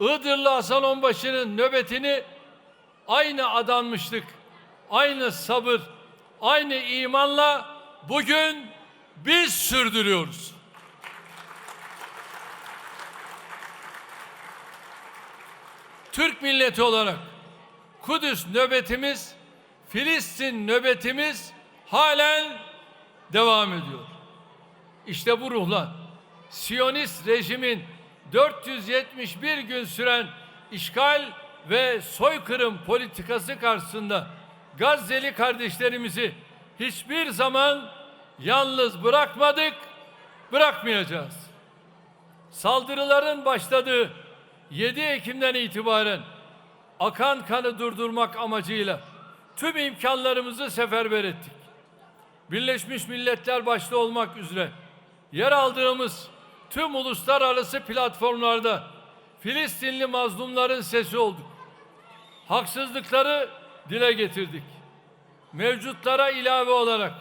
Iğdırlı Hasan Onbaşı'nın nöbetini aynı adanmışlık, aynı sabır, aynı imanla bugün biz sürdürüyoruz. Türk milleti olarak Kudüs nöbetimiz, Filistin nöbetimiz halen devam ediyor. İşte bu ruhla Siyonist rejimin 471 gün süren işgal ve soykırım politikası karşısında Gazze'li kardeşlerimizi hiçbir zaman yalnız bırakmadık, bırakmayacağız. Saldırıların başladığı 7 Ekim'den itibaren akan kanı durdurmak amacıyla tüm imkanlarımızı seferber ettik. Birleşmiş Milletler başta olmak üzere yer aldığımız tüm uluslararası platformlarda Filistinli mazlumların sesi olduk. Haksızlıkları dile getirdik. Mevcutlara ilave olarak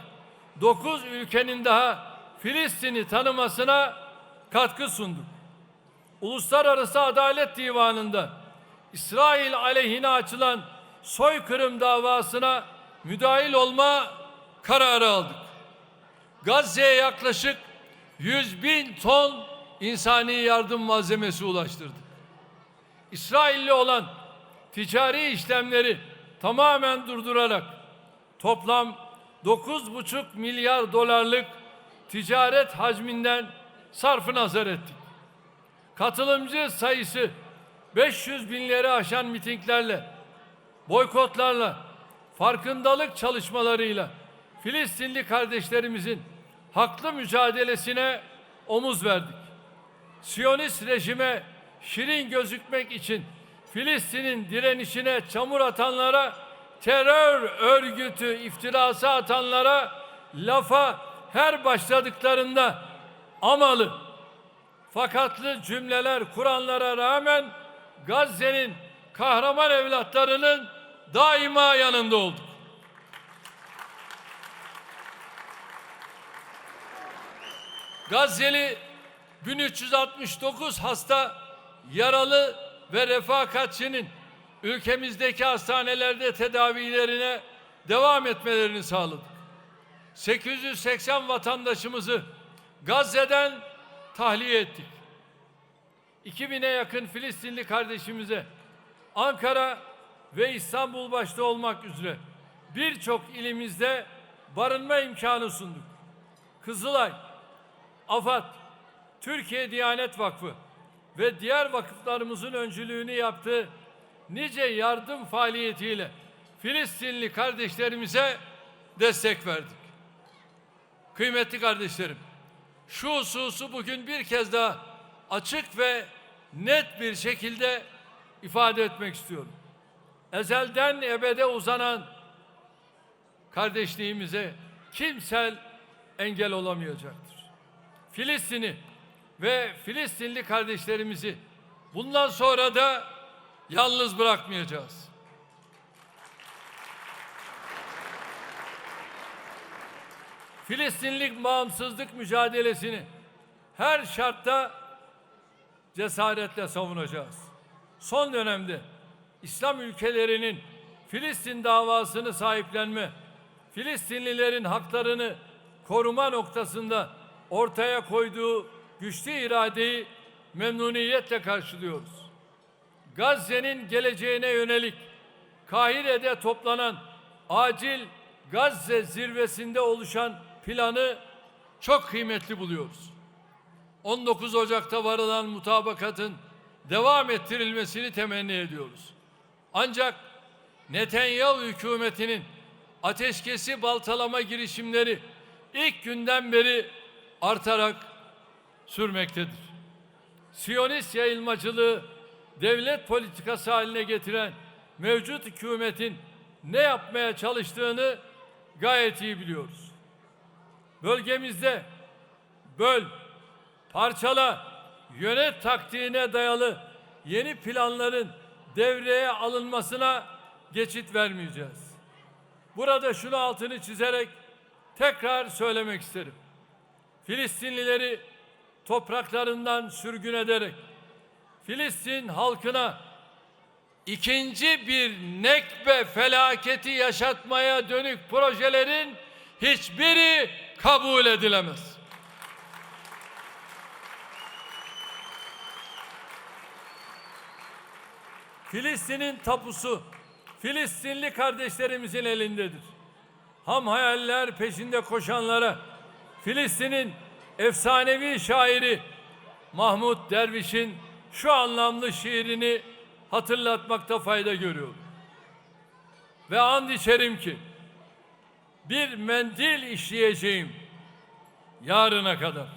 9 ülkenin daha Filistin'i tanımasına katkı sunduk. Uluslararası Adalet Divanı'nda İsrail aleyhine açılan soykırım davasına müdahil olma kararı aldık. Gazze'ye yaklaşık 100 bin ton insani yardım malzemesi ulaştırdık. İsrailli olan ticari işlemleri tamamen durdurarak toplam 9,5 milyar dolarlık ticaret hacminden sarfı nazar ettik. Katılımcı sayısı 500 binleri aşan mitinglerle, boykotlarla, farkındalık çalışmalarıyla Filistinli kardeşlerimizin haklı mücadelesine omuz verdik. Siyonist rejime şirin gözükmek için Filistin'in direnişine çamur atanlara, terör örgütü iftirası atanlara lafa her başladıklarında amalı, fakatlı cümleler kuranlara rağmen Gazze'nin kahraman evlatlarının daima yanında olduk. Gazze'li 1369 hasta, yaralı ve refakatçinin ülkemizdeki hastanelerde tedavilerine devam etmelerini sağladık. 880 vatandaşımızı Gazze'den tahliye ettik. 2000'e yakın Filistinli kardeşimize Ankara ve İstanbul başta olmak üzere birçok ilimizde barınma imkanı sunduk. Kızılay, AFAD, Türkiye Diyanet Vakfı ve diğer vakıflarımızın öncülüğünü yaptığı nice yardım faaliyetiyle Filistinli kardeşlerimize destek verdik. Kıymetli kardeşlerim, şu hususu bugün bir kez daha açık ve net bir şekilde ifade etmek istiyorum. Ezelden ebede uzanan kardeşliğimize kimsel engel olamayacaktır. Filistin'i ve Filistinli kardeşlerimizi bundan sonra da yalnız bırakmayacağız. Filistinlik bağımsızlık mücadelesini her şartta cesaretle savunacağız. Son dönemde İslam ülkelerinin Filistin davasını sahiplenme, Filistinlilerin haklarını koruma noktasında ortaya koyduğu güçlü iradeyi memnuniyetle karşılıyoruz. Gazze'nin geleceğine yönelik Kahire'de toplanan acil Gazze zirvesinde oluşan planı çok kıymetli buluyoruz. 19 Ocak'ta varılan mutabakatın devam ettirilmesini temenni ediyoruz. Ancak Netanyahu hükümetinin ateşkesi baltalama girişimleri ilk günden beri artarak sürmektedir. Siyonist yayılmacılığı devlet politikası haline getiren mevcut hükümetin ne yapmaya çalıştığını gayet iyi biliyoruz. Bölgemizde böl, parçala, yönet taktiğine dayalı yeni planların devreye alınmasına geçit vermeyeceğiz. Burada şunu altını çizerek tekrar söylemek isterim. Filistinlileri topraklarından sürgün ederek Filistin halkına ikinci bir nekbe felaketi yaşatmaya dönük projelerin hiçbiri kabul edilemez. Filistin'in tapusu Filistinli kardeşlerimizin elindedir. Ham hayaller peşinde koşanlara Filistin'in efsanevi şairi Mahmut Derviş'in şu anlamlı şiirini hatırlatmakta fayda görüyorum. Ve and içerim ki bir mendil işleyeceğim yarına kadar.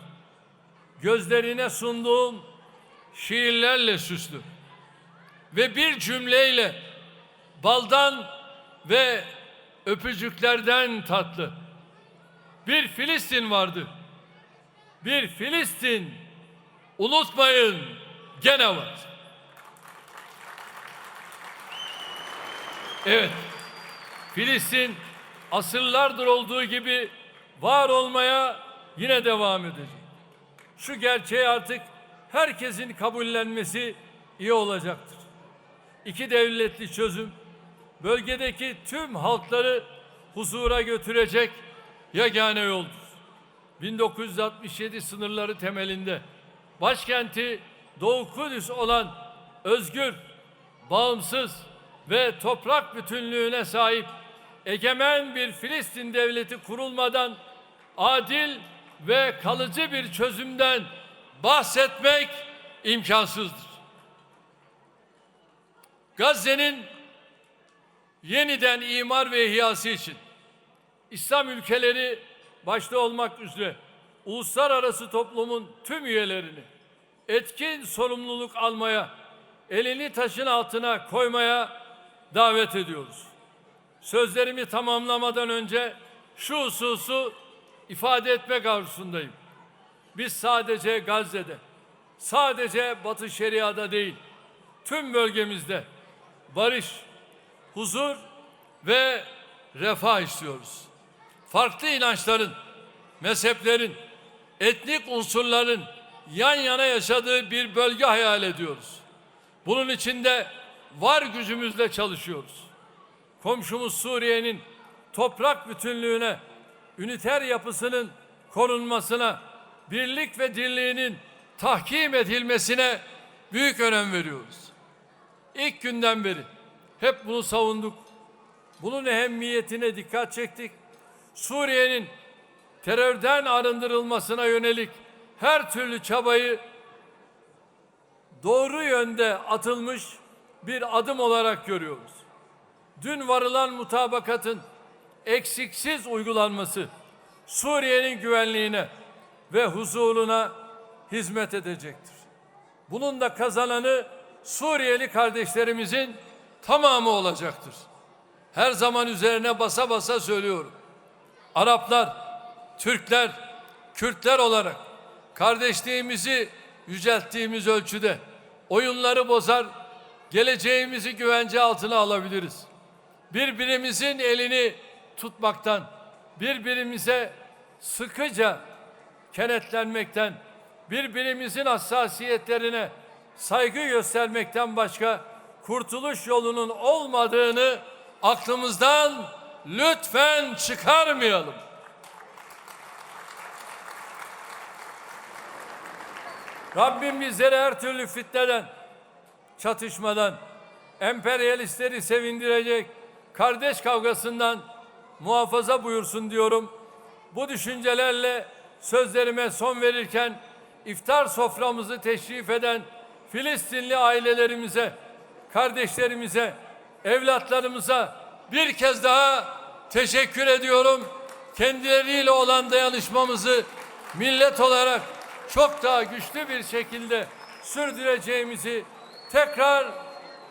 Gözlerine sunduğum şiirlerle süslü ve bir cümleyle baldan ve öpücüklerden tatlı bir Filistin vardı. Bir Filistin unutmayın gene var. Evet. Filistin asırlardır olduğu gibi var olmaya yine devam edecek. Şu gerçeği artık herkesin kabullenmesi iyi olacaktır. İki devletli çözüm bölgedeki tüm halkları huzura götürecek yegane yoldur. 1967 sınırları temelinde başkenti Doğu Kudüs olan özgür, bağımsız ve toprak bütünlüğüne sahip egemen bir Filistin devleti kurulmadan adil ve kalıcı bir çözümden bahsetmek imkansızdır. Gazze'nin yeniden imar ve ihyası için İslam ülkeleri başta olmak üzere uluslararası toplumun tüm üyelerini etkin sorumluluk almaya, elini taşın altına koymaya davet ediyoruz. Sözlerimi tamamlamadan önce şu hususu ifade etmek arzusundayım. Biz sadece Gazze'de, sadece Batı Şeria'da değil, tüm bölgemizde barış, huzur ve refah istiyoruz. Farklı inançların, mezheplerin, etnik unsurların yan yana yaşadığı bir bölge hayal ediyoruz. Bunun içinde var gücümüzle çalışıyoruz. Komşumuz Suriye'nin toprak bütünlüğüne, üniter yapısının korunmasına, birlik ve dirliğinin tahkim edilmesine büyük önem veriyoruz. İlk günden beri hep bunu savunduk. Bunun ehemmiyetine dikkat çektik. Suriye'nin terörden arındırılmasına yönelik her türlü çabayı doğru yönde atılmış bir adım olarak görüyoruz. Dün varılan mutabakatın eksiksiz uygulanması Suriye'nin güvenliğine ve huzuruna hizmet edecektir. Bunun da kazananı Suriyeli kardeşlerimizin tamamı olacaktır. Her zaman üzerine basa basa söylüyorum. Araplar, Türkler, Kürtler olarak kardeşliğimizi yücelttiğimiz ölçüde oyunları bozar, geleceğimizi güvence altına alabiliriz. Birbirimizin elini tutmaktan, birbirimize sıkıca kenetlenmekten, birbirimizin hassasiyetlerine saygı göstermekten başka kurtuluş yolunun olmadığını aklımızdan lütfen çıkarmayalım. Rabbim bizleri her türlü fitneden, çatışmadan, emperyalistleri sevindirecek kardeş kavgasından muhafaza buyursun diyorum. Bu düşüncelerle sözlerime son verirken iftar soframızı teşrif eden Filistinli ailelerimize, kardeşlerimize, evlatlarımıza bir kez daha teşekkür ediyorum. Kendileriyle olan dayanışmamızı millet olarak çok daha güçlü bir şekilde sürdüreceğimizi tekrar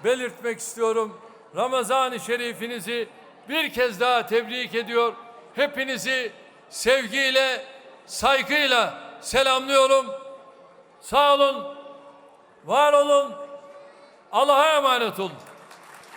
belirtmek istiyorum. Ramazan-ı Şerifinizi bir kez daha tebrik ediyor. Hepinizi sevgiyle, saygıyla selamlıyorum. Sağ olun, var olun. Allah'a emanet olun.